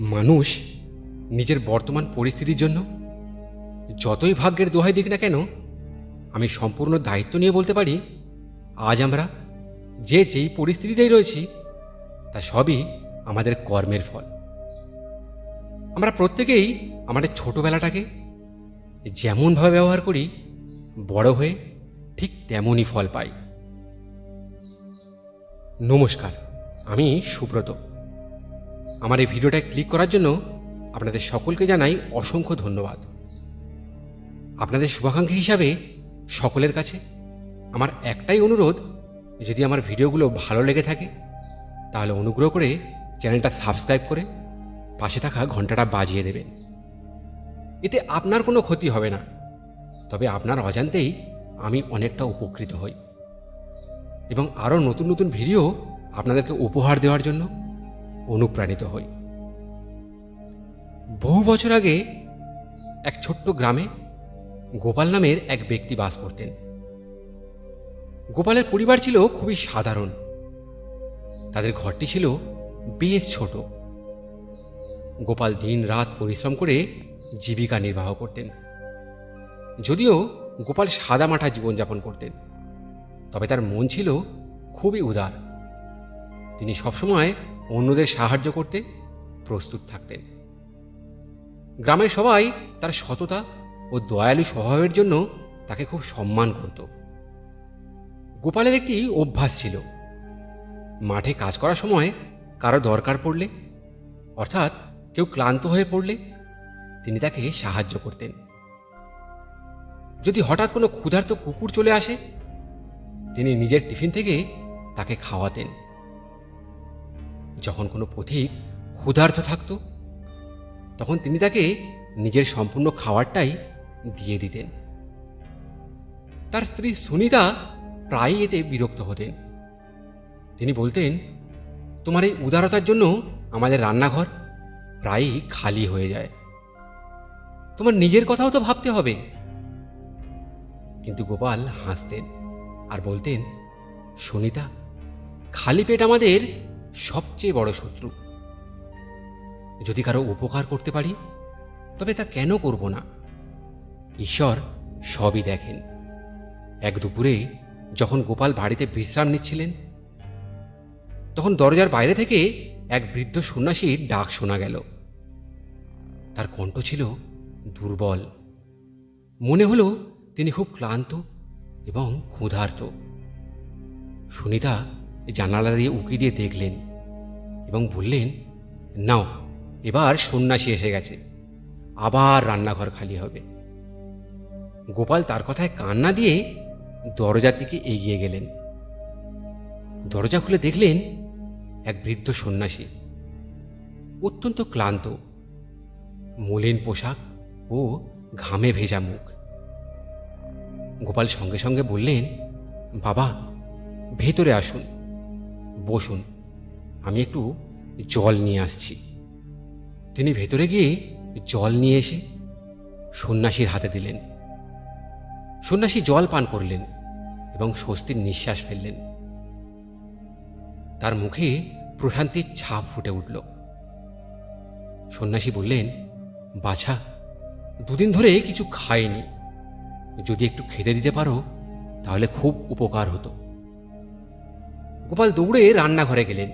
মানুষ নিজের বর্তমান পরিস্থিতির জন্য যতই ভাগ্যের দোহাই দিক না কেন, আমি সম্পূর্ণ দায়িত্ব নিয়ে বলতে পারি, আজ আমরা যে যেই পরিস্থিতিতেই রয়েছি, তা সবই আমাদের কর্মের ফল। আমরা প্রত্যেকেই আমাদের ছোটবেলাটাকে যেমনভাবে ব্যবহার করি, বড় হয়ে ঠিক তেমনই ফল পাই। নমস্কার, আমি সুব্রত। আমার এই ভিডিওটায় ক্লিক করার জন্য আপনাদের সকলকে জানাই অসংখ্য ধন্যবাদ। আপনাদের শুভাকাঙ্ক্ষী হিসাবে সকলের কাছে আমার একটাই অনুরোধ, যদি আমার ভিডিওগুলো ভালো লেগে থাকে, তাহলে অনুগ্রহ করে চ্যানেলটা সাবস্ক্রাইব করে পাশে থাকা ঘন্টাটা বাজিয়ে দেবেন। এতে আপনার কোনো ক্ষতি হবে না, তবে আপনার অজান্তেই আমি অনেকটা উপকৃত হই। এবং আরও নতুন নতুন ভিডিও আপনাদেরকে উপহার দেওয়ার জন্য অনুপ্রাণিত হই। বহু বছর আগে এক ছোট্ট গ্রামে গোপাল নামের এক ব্যক্তি বাস করতেন। গোপালের পরিবার ছিল খুবই সাধারণ। তাদের ঘরটি ছিল বেশ ছোট। গোপাল দিন রাত পরিশ্রম করে জীবিকা নির্বাহ করতেন। যদিও গোপাল সাদামাটা জীবনযাপন করতেন, তবে তার মন ছিল খুবই উদার। তিনি সবসময় অন্যদের সাহায্য করতে প্রস্তুত থাকতেন। গ্রামের সবাই তার সততা ও দয়ালু স্বভাবের জন্য তাকে খুব সম্মান করত। গোপালের একটি অভ্যাস ছিল, মাঠে কাজ করার সময় কারও দরকার পড়লে, অর্থাৎ কেউ ক্লান্ত হয়ে পড়লে তিনি তাকে সাহায্য করতেন। যদি হঠাৎ কোনো ক্ষুধার্ত কুকুর চলে আসে, তিনি নিজের টিফিন থেকে তাকে খাওয়াতেন। যখন কোনো পথিক ক্ষুধার্ত থাকত, তখন তিনি তাকে নিজের সম্পূর্ণ খাবারটাই দিয়ে দিতেন। তার স্ত্রী সুনিতা প্রায়ই এতে বিরক্ত হতেন। তিনি বলতেন, তোমার এই উদারতার জন্য আমাদের রান্নাঘর প্রায়ই খালি হয়ে যায়। তোমার নিজের কথাও তো ভাবতে হবে। কিন্তু গোপাল হাসতেন আর বলতেন, সুনিতা, খালি পেট আমাদের সবচেয়ে বড় শত্রু। যদি কারও উপকার করতে পারি, তবে তা কেন করব না? ঈশ্বর সবই দেখেন। এক দুপুরে যখন গোপাল বাড়িতে বিশ্রাম নিচ্ছিলেন, তখন দরজার বাইরে থেকে এক বৃদ্ধ সন্ন্যাসীর ডাক শোনা গেল। তার কণ্ঠ ছিল দুর্বল। মনে হলো তিনি খুব ক্লান্ত এবং ক্ষুধার্ত। সুনিতা জানালা দিয়ে উকি দিয়ে দেখলেন এবং বললেন, নাও, এবার সন্ন্যাসী এসে গেছে। আবার রান্নাঘর খালি হবে। গোপাল তার কথায় কান্না দিয়ে দরজার দিকে এগিয়ে গেলেন। দরজা খুলে দেখলেন এক বৃদ্ধ সন্ন্যাসী। অত্যন্ত ক্লান্ত। মলিন পোশাক ও ঘামে ভেজা মুখ। গোপাল সঙ্গে সঙ্গে বললেন, বাবা, ভেতরে আসুন। বসুন, আমি একটু জল নিয়ে আসছি। তিনি ভেতরে গিয়ে জল নিয়ে এসে সন্ন্যাসীর হাতে দিলেন। সন্ন্যাসী জল পান করলেন এবং স্বস্তির নিঃশ্বাস ফেললেন। তার মুখে প্রশান্তির ছাপ ফুটে উঠল। সন্ন্যাসী বললেন, বাছা, দুদিন ধরে কিছু খায়নি যদি একটু খেতে দিতে পারো, তাহলে খুব উপকার হতো। গোপাল দৌড়ে রান্নাঘরে গেলেন।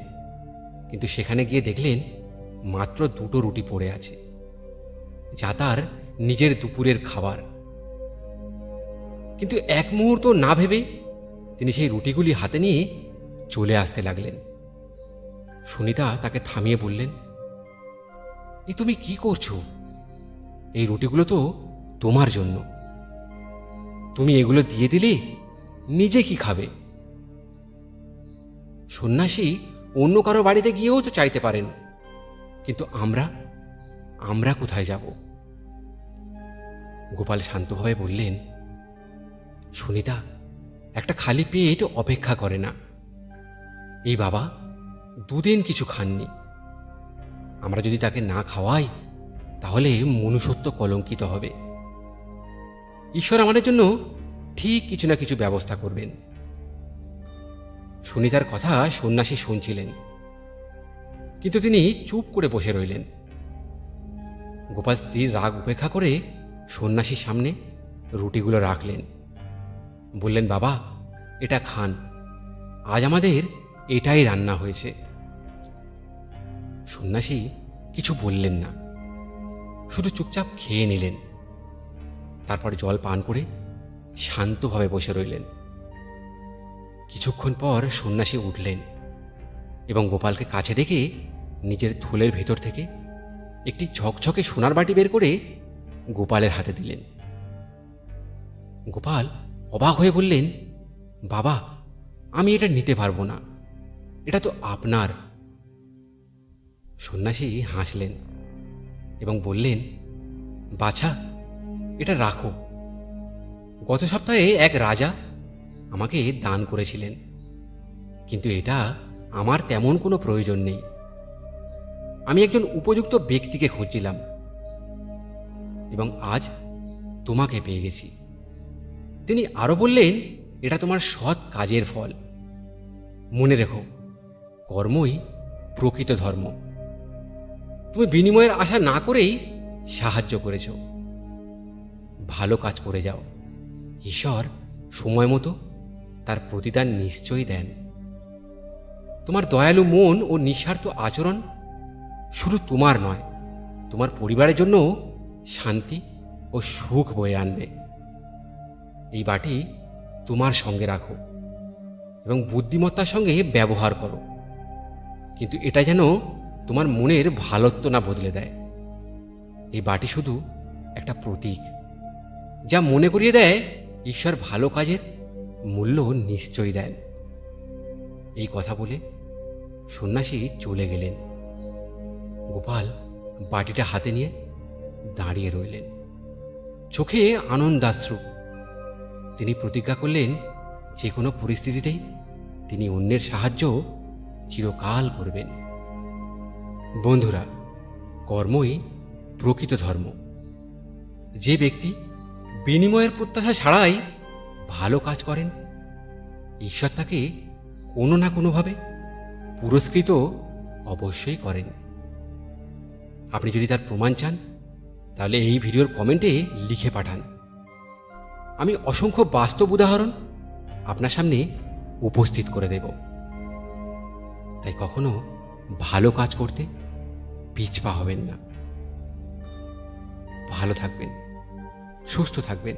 কিন্তু সেখানে গিয়ে দেখলেন মাত্র দুটো রুটি পড়ে আছে। যা তার নিজের দুপুরের খাবার। কিন্তু এক মুহূর্ত না ভেবে তিনি সেই রুটিগুলি হাতে নিয়ে চলে আসতে লাগলেন। সুনিতা তাকে থামিয়ে বললেন, এ তুমি কি করছ? এই রুটিগুলো তো তোমার জন্য। তুমি এগুলো দিয়ে দিলে নিজে কি খাবে? সন্ন্যাসী অন্য কারও বাড়িতে গিয়েও তো চাইতে পারেন। কিন্তু আমরা আমরা কোথায় যাব? গোপাল শান্তভাবে বললেন, সুনিতা, একটা খালি পেট অপেক্ষা করে না। এই বাবা দুদিন কিছু খাননি। আমরা যদি তাকে না খাওয়াই, তাহলে মনুষ্যত্ব কলঙ্কিত হবে। ঈশ্বর আমাদের জন্য ঠিক কিছু না কিছু ব্যবস্থা করবেন। সুনিতার কথা সন্ন্যাসী শুনছিলেন। কিন্তু তিনি চুপ করে বসে রইলেন। গোপাল স্ত্রীর রাগ উপেক্ষা করে সন্ন্যাসীর সামনে রুটিগুলো রাখলেন। বললেন, বাবা, এটা খান। আজ আমাদের এটাই রান্না হয়েছে। সন্ন্যাসী কিছু বললেন না। শুধু চুপচাপ খেয়ে নিলেন। তারপর জল পান করে শান্তভাবে বসে রইলেন। কিছুক্ষণ পর সন্ন্যাসী উঠলেন এবং গোপালকে কাছে ডেকে নিজের থলের ভেতর থেকে একটি ঝকঝকে সোনার বাটি বের করে গোপালের হাতে দিলেন। গোপাল অবাক হয়ে বললেন, বাবা, আমি এটা নিতে পারব না। এটা তো আপনার। সন্ন্যাসী হাসলেন এবং বললেন, বাছা, এটা রাখো। গত সপ্তাহে এক রাজা আমাকে দান করেছিলেন। কিন্তু এটা আমার তেমন কোনো প্রয়োজন নেই। আমি একজন উপযুক্ত ব্যক্তিকে খুঁজছিলাম এবং আজ তোমাকে পেয়ে গেছি। তিনি আরও বললেন, এটা তোমার সৎ কাজের ফল। মনে রেখো, কর্মই প্রকৃত ধর্ম। তুমি বিনিময়ের আশা না করেই সাহায্য করেছ। ভালো কাজ করে যাও। ঈশ্বর সময় মতো তার প্রতিদান নিশ্চয়ই দেন। তোমার দয়ালু মন ও নিঃস্বার্থ আচরণ শুধু তোমার নয়, তোমার পরিবারের জন্য শান্তি ও সুখ বয়ে আনবে। এই বাটি তোমার সঙ্গে রাখো এবং বুদ্ধিমত্তার সঙ্গে ব্যবহার করো। কিন্তু এটা যেন তোমার মনের ভালত্ব না বদলে দেয়। এই বাটি শুধু একটা প্রতীক, যা মনে করিয়ে দেয় ঈশ্বর ভালো কাজের মূল্য নিশ্চয় দেন। এই কথা বলে সন্ন্যাসী চলে গেলেন। গোপাল বাটিটা হাতে নিয়ে দাঁড়িয়ে রইলেন। চোখে আনন্দাশ্রু। তিনি প্রতিজ্ঞা করলেন, যে কোনো পরিস্থিতিতেই তিনি অন্যের সাহায্য চিরকাল করবেন। বন্ধুরা, কর্মই প্রকৃত ধর্ম। যে ব্যক্তি বিনিময়ের প্রত্যাশা ছাড়াই ভালো কাজ করেন? ঈশ্বর তাকে কোনো না কোনোভাবে পুরস্কৃত অবশ্যই করেন। আপনি যদি তার প্রমাণ চান, তাহলে এই ভিডিওর কমেন্টে লিখে পাঠান। আমি অসংখ্য বাস্তব উদাহরণ আপনার সামনে উপস্থিত করে দেব। তাই কখনো ভালো কাজ করতে পিছপা হবেন না। ভালো থাকবেন, সুস্থ থাকবেন।